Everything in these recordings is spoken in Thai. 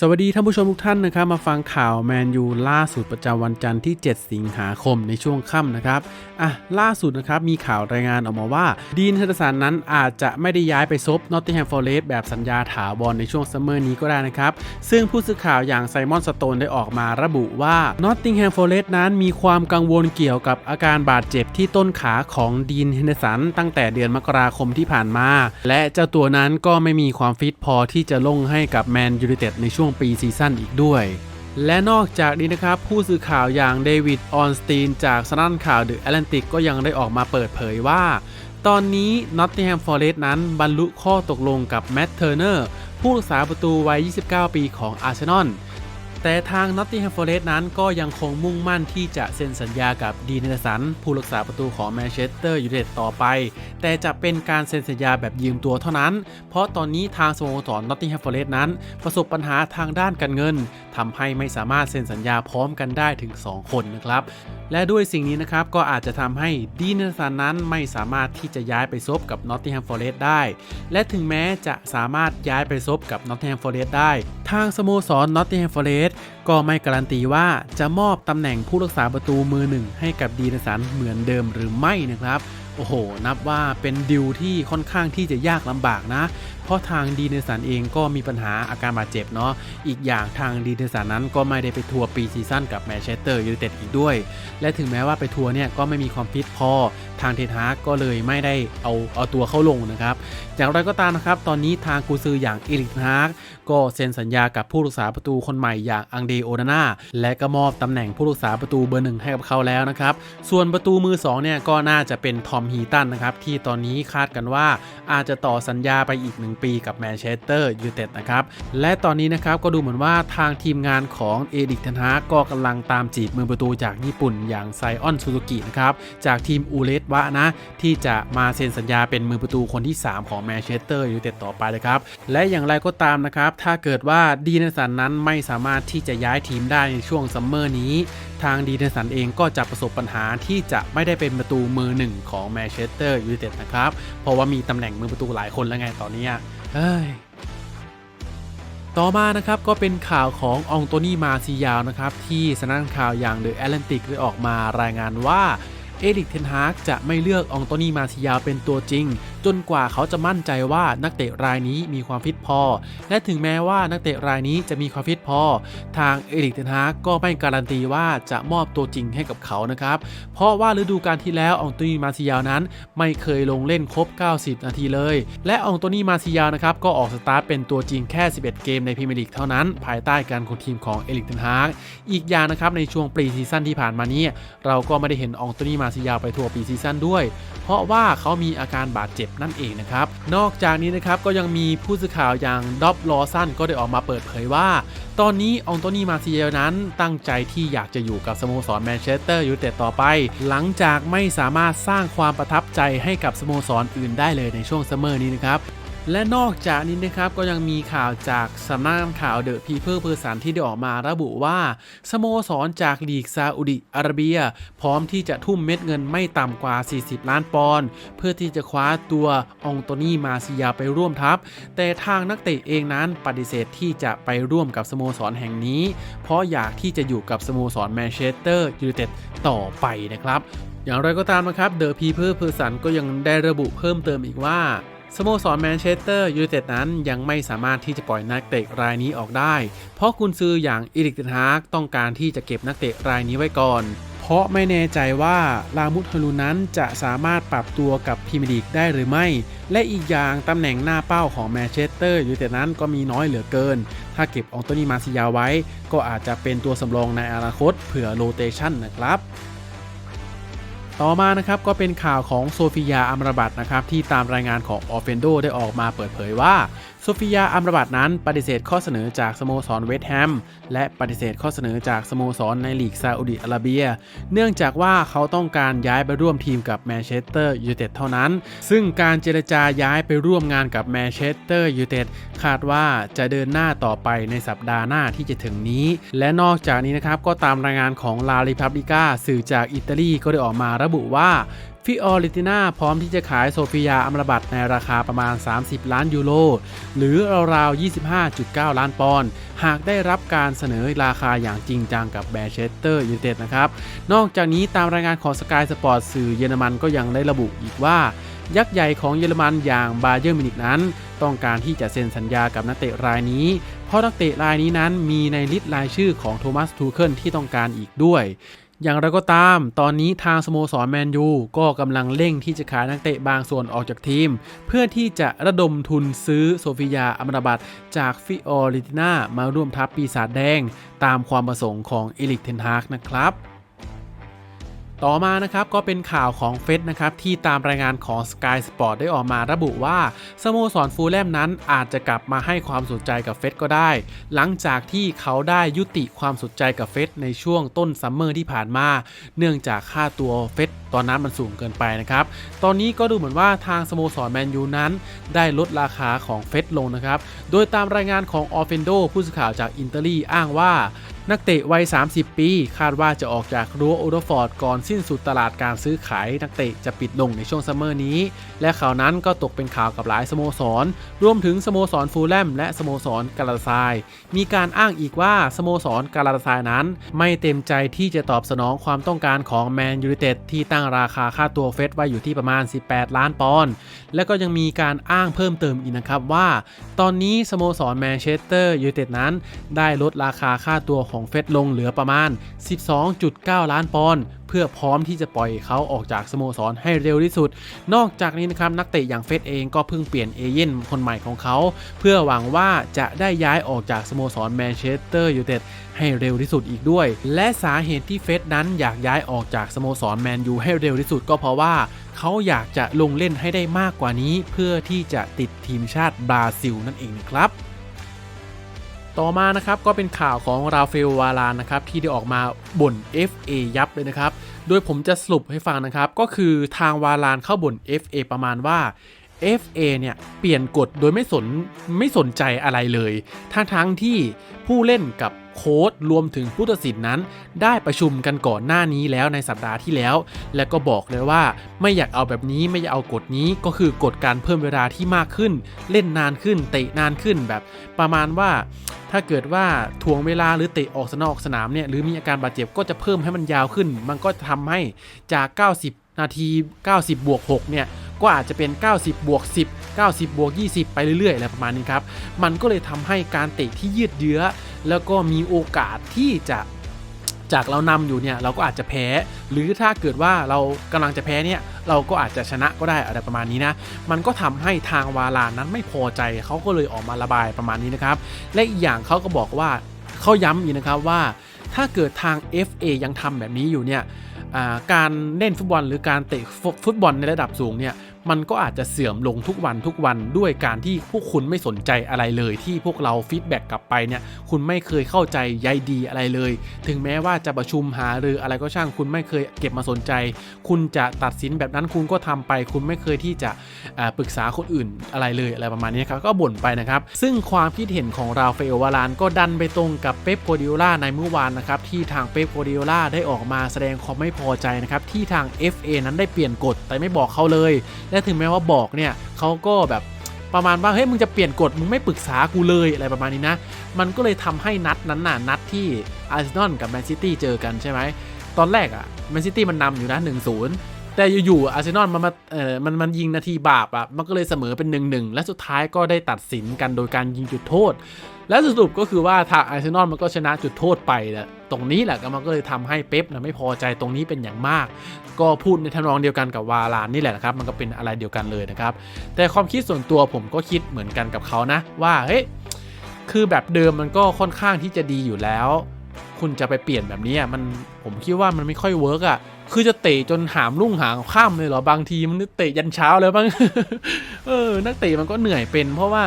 สวัสดีท่านผู้ชมทุกท่านนะครับมาฟังข่าวแมนยูล่าสุดประจำวันจันทร์ที่ 7 สิงหาคมในช่วงค่ำนะครับอะล่าสุดนะครับมีข่าวรายงานออกมาว่าดีนเฮเดอร์สันนั้นอาจจะไม่ได้ย้ายไปซบนอตติงแฮมฟอร์เรสแบบสัญญาถาวรในช่วงซัมเมอร์นี้ก็ได้นะครับ ซึ่งผู้สื่อข่าวอย่างไซมอนสโตนได้ออกมาระบุว่านอตติงแฮมฟอร์เรสนั้นมีความกังวลเกี่ยวกับอาการบาดเจ็บที่ต้นขาของดีนเฮเดอร์สันตั้งแต่เดือนมกราคมที่ผ่านมา และเจ้าตัวนั้นก็ไม่มีความฟิตพอที่จะลงให้กับแมนยูไนเต็ดในช่วงปีซีซั่นอีกด้วย และนอกจากนี้นะครับ ผู้สื่อข่าวอย่างเดวิดออนสตีนจากสนันข่าวเดอะแอตแลนติกก็ยังได้ออกมาเปิดเผยว่า ตอนนี้นอตติงแฮมฟอร์เรสต์นั้นบรรลุข้อตกลงกับแมตเทอร์เนอร์ผู้รักษาประตูวัย 29 ปีของอาร์เซนอล แต่ทางนอตติงแฮมฟอร์เรสต์นั้นก็ยังคงมุ่งมั่นที่จะเซ็นสัญญากับดีนเนสัน ผู้รักษาประตูของแมนเชสเตอร์ยูไนเต็ดต่อไป แต่จะเป็นการเซ็นสัญญาแบบยืมตัวเท่านั้น เพราะตอนนี้ทางสโมสรนอตติงแฮมฟอร์เรสต์นั้น ประสบปัญหาทางด้านการเงินทำให้ไม่สามารถเซ็นสัญญาพร้อมกันได้ถึง 2 คนนะครับและด้วยสิ่งนี้นะครับก็อาจจะทำให้ดีนเนสันนั้นไม่สามารถที่จะย้ายไปซบกับนอตติงแฮมฟอร์เรสต์ได้ และถึงแม้จะสามารถย้ายไปซบกับนอตติงแฮมฟอร์เรสต์ได้ ทางสโมสรนอตติงแฮมฟอร์เรสต์ก็ไม่การันตีว่าจะมอบตำแหน่งผู้รักษาประตูมือหนึ่งให้กับดีนสันเหมือนเดิมหรือไม่นะครับ โอ้โห นับว่าเป็นดิวที่ค่อนข้างที่จะยากลำบากนะ เพราะทางดีเนสันเองก็มีปัญหาอาการบาดเจ็บเนาะ อีกอย่างทางดีเนสันนั้นก็ไม่ได้ไปทัวร์ปีซีซั่นกับแมนเชสเตอร์ยูไนเต็ดอีกด้วย และถึงแม้ว่าไปทัวร์เนี่ยก็ไม่มีความฟิตพอ ทางเทนฮากก็เลยไม่ได้เอาเอาตัวเข้าลงนะครับ อย่างไรก็ตามนะครับ ตอนนี้ทางกูซืออย่างเอริกฮากก็เซ็นสัญญากับผู้รักษาประตูคนใหม่อย่างอังเดโอนาน่าและก็มอบตำแหน่งผู้รักษาประตูเบอร์หนึ่งให้กับเขาแล้วนะครับ ส่วนประตูมือ2เนี่ยก็น่าจะเป็นทอมฮีตันนะครับที่ตอนนี้คาดกันว่าอาจจะต่อสัญญาไปอีก 1 ปีกับแมนเชสเตอร์ยูไนเต็ดนะครับ และตอนนี้นะครับก็ดูเหมือนว่าทางทีมงานของเอริกเทนฮากก็กำลังตามจีบมือประตูจากญี่ปุ่นอย่างไซออนซูซูกินะครับจากทีมอูเลสวะนะ ที่จะมาเซ็นสัญญาเป็นมือประตูคนที่ 3 ของแมนเชสเตอร์ยูไนเต็ดต่อไปเลยครับ และอย่างไรก็ตามนะครับ ถ้าเกิดว่าดีนสันนั้นไม่สามารถที่จะย้ายทีมได้ในช่วงซัมเมอร์นี้ ทางดีนสันเองก็จะประสบปัญหาที่จะไม่ได้เป็นประตูมือหนึ่งของแมนเชสเตอร์ยูไนเต็ดนะครับ เพราะว่ามีตำแหน่งมือประตูหลายคนแล้วไงตอนนี้เฮ้ยต่อมานะครับก็เป็นข่าวขององโตนี่มาซิยาวนะครับที่สำนักข่าวอย่างเดอะแอตแลนติกได้ออกมารายงานว่า เอริกเทนฮากจะไม่เลือกองโตนีมาซิยาวเป็นตัวจริง จนกว่าเขาจะมั่นใจว่านักเตะรายนี้มีความฟิตพอ และถึงแม้ว่านักเตะรายนี้จะมีความฟิตพอ ทางเอริกเทนฮากก็ไม่การันตีว่าจะมอบตัวจริงให้กับเขานะครับ เพราะว่าฤดูกาลที่แล้วองโตนี่มาซิยาวนั้น ไม่เคยลงเล่นครบ 90 นาทีเลย และองโตนี่มาซิยาวนะครับก็ออกสตาร์ทเป็นตัวจริงแค่ 11 เกมในพรีเมียร์ลีกเท่านั้น ภายใต้การคุมทีมของเอริกเทนฮากอีกอย่างนะครับในช่วงปรีซีซั่นที่ผ่านมานี้เราก็ไม่ได้เห็นองโตนี่มาซิยาวไปทัวร์ปรีซีซั่นด้วย เพราะว่าเขามีอาการบาดเจ็บนั่นเองนะครับ นอกจากนี้นะครับก็ยังมีผู้สื่อข่าวอย่างดอบลอสันก็ได้ออกมาเปิดเผยว่า ตอนนี้องโตนีมาซิเยลนั้นตั้งใจที่อยากจะอยู่กับสโมสรแมนเชสเตอร์ยูไนเต็ดต่อไป หลังจากไม่สามารถสร้างความประทับใจให้กับสโมสรอื่นได้เลยในช่วงซัมเมอร์นี้นะครับ และนอกจากนี้นะครับก็ยังมีข่าวจากสำนักข่าวเดอะพีเพิลเพอร์สันที่ได้ออกมาระบุว่า สโมสรจากลีกซาอุดิอาระเบีย พร้อมที่จะทุ่มเม็ดเงินไม่ต่ำกว่า 40 ล้านปอนด์เพื่อที่จะคว้าตัวองโตนี่มาซิยาไปร่วมทัพ แต่ทางนักเตะเองนั้นปฏิเสธที่จะไปร่วมกับสโมสรแห่งนี้ เพราะอยากที่จะอยู่กับสโมสรแมนเชสเตอร์ยูไนเต็ดต่อไปนะครับ อย่างไรก็ตามนะครับเดอะพีเพิลเพอร์สันก็ยังได้ระบุเพิ่มเติมอีกว่า สโมสรแมนเชสเตอร์ยูไนเต็ดนั้นยังไม่สามารถที่จะปล่อยนักเตะรายนี้ออกได้ เพราะกุนซืออย่างอีริกเทนฮากต้องการที่จะเก็บนักเตะรายนี้ไว้ก่อน เพราะไม่แน่ใจว่าลามุทฮารุนั้นจะสามารถปรับตัวกับพรีเมียร์ลีกได้หรือไม่ และอีกอย่างตำแหน่งหน้าเป้าของแมนเชสเตอร์ยูไนเต็ดนั้นก็มีน้อยเหลือเกิน ถ้าเก็บอองโตนีมาซิยาไว้ ก็อาจจะเป็นตัวสำรองในอนาคตเผื่อโรเตชันนะครับ ต่อมานะครับก็เป็นข่าวของโซฟิยาอัมรบัตนะครับที่ตามรายงานของออฟเฟนโดได้ออกมาเปิดเผยว่า โซฟิยาอัมรบัตนั้นปฏิเสธข้อเสนอจากสโมสรเวสต์แฮมและปฏิเสธข้อเสนอจากสโมสรในลีกซาอุดิอาระเบีย เนื่องจากว่าเขาต้องการย้ายไปร่วมทีมกับแมนเชสเตอร์ยูไนเต็ดเท่านั้น ซึ่งการเจรจาย้ายไปร่วมงานกับแมนเชสเตอร์ยูไนเต็ดคาดว่าจะเดินหน้าต่อไปในสัปดาห์หน้าที่จะถึงนี้ และนอกจากนี้นะครับก็ตามรายงานของลา r ิพับลิก้าสื่อจากอิตาลีก็ได้ออกมาระบุว่า ฟิออริติน่าพร้อมที่จะขายโซฟียาอัมรบัตในราคาประมาณ 30 ล้านยูโร หรือราวๆ 25.9 ล้านปอนด์ หากได้รับการเสนอราคาอย่างจริงจังกับแบรเชสเตอร์ยูไนเต็ดนะครับ นอกจากนี้ตามรายงานของสกายสปอร์ตสื่อเยอรมันก็ยังได้ระบุอีกว่า ยักษ์ใหญ่ของเยอรมันอย่างบาเยอร์มินิกนั้น ต้องการที่จะเซ็นสัญญากับนักเตะรายนี้ เพราะนักเตะรายนี้นั้นมีในลิสต์รายชื่อของโทมัสทูเคิลที่ต้องการอีกด้วย อย่างไรก็ตาม ตอนนี้ทางสโมสรแมนยูก็กำลังเร่งที่จะขายนักเตะบางส่วนออกจากทีม เพื่อที่จะระดมทุนซื้อโซฟิยาอัมราบัตจากฟิออริติน่ามาร่วมทัพปีศาจแดง ตามความประสงค์ของเอลิกเทนฮากนะครับ ต่อมานะครับก็เป็นข่าวของเฟสนะครับที่ตามรายงานของ Sky Sport ได้ออกมาระบุว่าสโมสรฟูลแลมนั้นอาจจะกลับมาให้ความสนใจกับเฟสก็ได้ หลังจากที่เขาได้ยุติความสนใจกับเฟสในช่วงต้นซัมเมอร์ที่ผ่านมา เนื่องจากค่าตัวเฟสตอนนั้นมันสูงเกินไปนะครับ ตอนนี้ก็ดูเหมือนว่าทางสโมสรแมนยูนั้น ได้ลดราคาของเฟสลงนะครับ โดยตามรายงานของออฟเฟนโดผู้สื่อข่าวจากอินเตอรี่อ้างว่า นักเตะวัย 30 ปี คาดว่าจะออกจากรั้วโอเดฟอร์ดก่อนสิ้นสุดตลาดการซื้อขาย นักเตะจะปิดลงในช่วงซัมเมอร์นี้ และข่าวนั้นก็ตกเป็นข่าวกับหลายสโมสร รวมถึงสโมสรฟูลแลมและสโมสรกาลาซาย มีการอ้างอีกว่าสโมสรกาลาตาซายนั้น ไม่เต็มใจที่จะตอบสนองความต้องการของแมนยูไนเต็ดที่ตั้งราคาค่าตัวเฟสไว้อยู่ที่ประมาณ 18 ล้านปอนด์และก็ยังมีการอ้างเพิ่มเติมอีกนะครับว่า ตอนนี้สโมสรแมนเชสเตอร์ยูไนเต็ดนั้น ได้ลดราคาค่าตัวของเฟสลงเหลือประมาณ 12.9 ล้านปอนด์เพื่อพร้อมที่จะปล่อยเขาออกจากสโมสรให้เร็วที่สุด นอกจากนี้นะครับนักเตะอย่างเฟสเองก็เพิ่งเปลี่ยนเอเย่นคนใหม่ของเขา เพื่อหวังว่าจะได้ย้ายออกจากสโมสรแมนเชสเตอร์ยูไนเต็ดให้เร็วที่สุดอีกด้วย และสาเหตุที่เฟสนั้นอยากย้ายออกจากสโมสรแมนยูให้เร็วที่สุดก็เพราะว่าเขาอยากจะลงเล่นให้ได้มากกว่านี้ เพื่อที่จะติดทีมชาติบราซิลนั่นเองนะครับ ต่อมานะครับก็เป็นข่าวของราฟาเอลวารานนะครับที่ได้ออกมาบ่น FA ยับเลยนะครับ โดยผมจะสรุปให้ฟังนะครับ ก็คือทางวารานเข้าบ่น FA ประมาณว่า FA เนี่ยเปลี่ยนกฎโดยไม่สนไม่สนใจอะไรเลยทั้งทั้งๆที่ผู้เล่นกับโค้ดรวมถึงผู้ตัดสินนั้น ได้ประชุมกันก่อนหน้านี้แล้วในสัปดาห์ที่แล้ว และก็บอกเลยว่าไม่อยากเอาแบบนี้ไม่อยากเอากฎนี้ก็คือกฎการเพิ่มเวลาที่มากขึ้น เล่นนานขึ้นเตะนานขึ้นแบบ ประมาณว่า ถ้าเกิดว่าทวงเวลาหรือเตะออกสนอกสนามเนี่ยหรือมีอาการบาดเจ็บก็จะเพิ่มให้มันยาวขึ้น มันก็จะทำให้จาก 90 นาที 90 บวก 6 เนี่ย ก็อาจจะเป็น 90 บวก 10 90 บวก 20 ไปเรื่อยๆอะไรประมาณนี้ครับ มันก็เลยทำให้การเตะที่ยืดเยื้อ แล้วก็มีโอกาสที่จะจากเรานำอยู่เนี่ยเราก็อาจจะแพ้ หรือถ้าเกิดว่าเรากำลังจะแพ้เนี่ยเราก็อาจจะชนะก็ได้อะไรประมาณนี้นะ มันก็ทำให้ทางวาลานนั้นไม่พอใจเขาก็เลยออกมาระบายประมาณนี้นะครับ และอีกอย่างเขาก็บอกว่าเขาย้ำอีกนะครับว่า ถ้าเกิดทาง FA ยังทำแบบนี้อยู่เนี่ยการเล่นฟุตบอลหรือการเตะฟุตบอลในระดับสูงเนี่ย มันก็อาจจะเสื่อมลงทุกวันทุกวันด้วยการที่พวกคุณไม่สนใจอะไรเลยที่พวกเราฟีดแบ็กกลับไปเนี่ยคุณไม่เคยเข้าใจใยดีอะไรเลย ถึงแม้ว่าจะประชุมหาหรืออะไรก็ช่างคุณไม่เคยเก็บมาสนใจ คุณจะตัดสินแบบนั้นคุณก็ทำไป คุณไม่เคยที่จะปรึกษาคนอื่นอะไรเลยอะไรประมาณนี้ครับก็บ่นไปนะครับ ซึ่งความคิดเห็นของราฟาเอลวารานก็ดันไปตรงกับเป๊ปโกดิโอลาในเมื่อวานนะครับที่ทางเป๊ปโกดิโอลาได้ออกมาแสดงความไม่พอใจนะครับที่ทาง FA นั้นได้เปลี่ยนกฎแต่ไม่บอกเขาเลยและถึงแม้ว่าบอกเนี่ยเขาก็แบบประมาณว่าเฮ้ยมึงจะเปลี่ยนกฎมึงไม่ปรึกษากูเลยอะไรประมาณนี้นะ มันก็เลยทำให้นัดนั้นน่ะนัดที่อาร์เซนอลกับแมนซิตี้เจอกันใช่ไหมตอนแรกอะแมนซิตี้มันนำอยู่นะ1-0แต่อยู่ๆอาร์เซนอลมันมาเออมันมันยิงนาทีบาปอะมันก็เลยเสมอเป็น1-1และสุดท้ายก็ได้ตัดสินกันโดยการยิงจุดโทษ และสรุปก็คือว่าทางอาร์เซนอลมันก็ชนะจุดโทษไปแหละตรงนี้แหละก็มันก็เลยทำให้เป๊ปนะไม่พอใจตรงนี้เป็นอย่างมาก ก็พูดในทำนองเดียวกันกับวาลานนี่แหละนะครับ มันก็เป็นอะไรเดียวกันเลยนะครับ แต่ความคิดส่วนตัวผมก็คิดเหมือนกันกับเขานะ ว่าเฮ้ยคือแบบเดิมมันก็ค่อนข้างที่จะดีอยู่แล้ว คุณจะไปเปลี่ยนแบบนี้มันผมคิดว่ามันไม่ค่อยเวิร์กอะคือจะเตะจนหามรุ่งหางข้ามเลยเหรอบางทีมันเตะยันเช้าแล้วบ้างเออนักเตะมันก็เหนื่อยเป็น เพราะว่า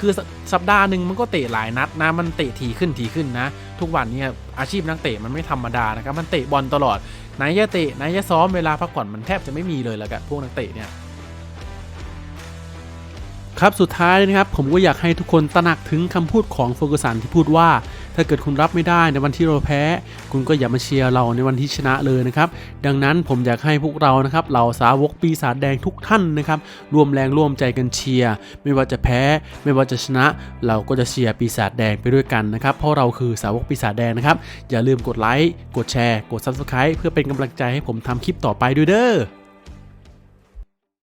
คือสสัปดาห์หนึ่งมันก็เตะหลายนัดนะมันเตะทีขึ้นทีขึ้นนะ ทุกวันนี้อาชีพนักเตะมันไม่ธรรมดานะครับมันเตะบอลตลอดไหนจะเตะไหนจะซ้อมเวลาพักผ่อนมันแทบจะไม่มีเลยแล้วกันพวกนักเตะเนี่ยครับสุดท้ายนะครับผมก็อยากให้ทุกคนตระหนักถึงคำพูดของโฟอร์กสันที่พูดว่า ถ้าเกิดคุณรับไม่ได้ในวันที่เราแพ้ คุณก็อย่ามาเชียร์เราในวันที่ชนะเลยนะครับ ดังนั้นผมอยากให้พวกเรานะครับเหล่าสาวกปีศาจแดงทุกท่านนะครับร่วมแรงร่วมใจกันเชียร์ไม่ว่าจะแพ้ ไม่ว่าจะชนะ เราก็จะเชียร์ปีศาจแดงไปด้วยกันนะครับ เพราะเราคือสาวกปีศาจแดงนะครับอย่าลืมกดไลค์กดแชร์ กด Subscribe เพื่อเป็นกำลังใจให้ผมทำคลิปต่อไปด้วยเด้อ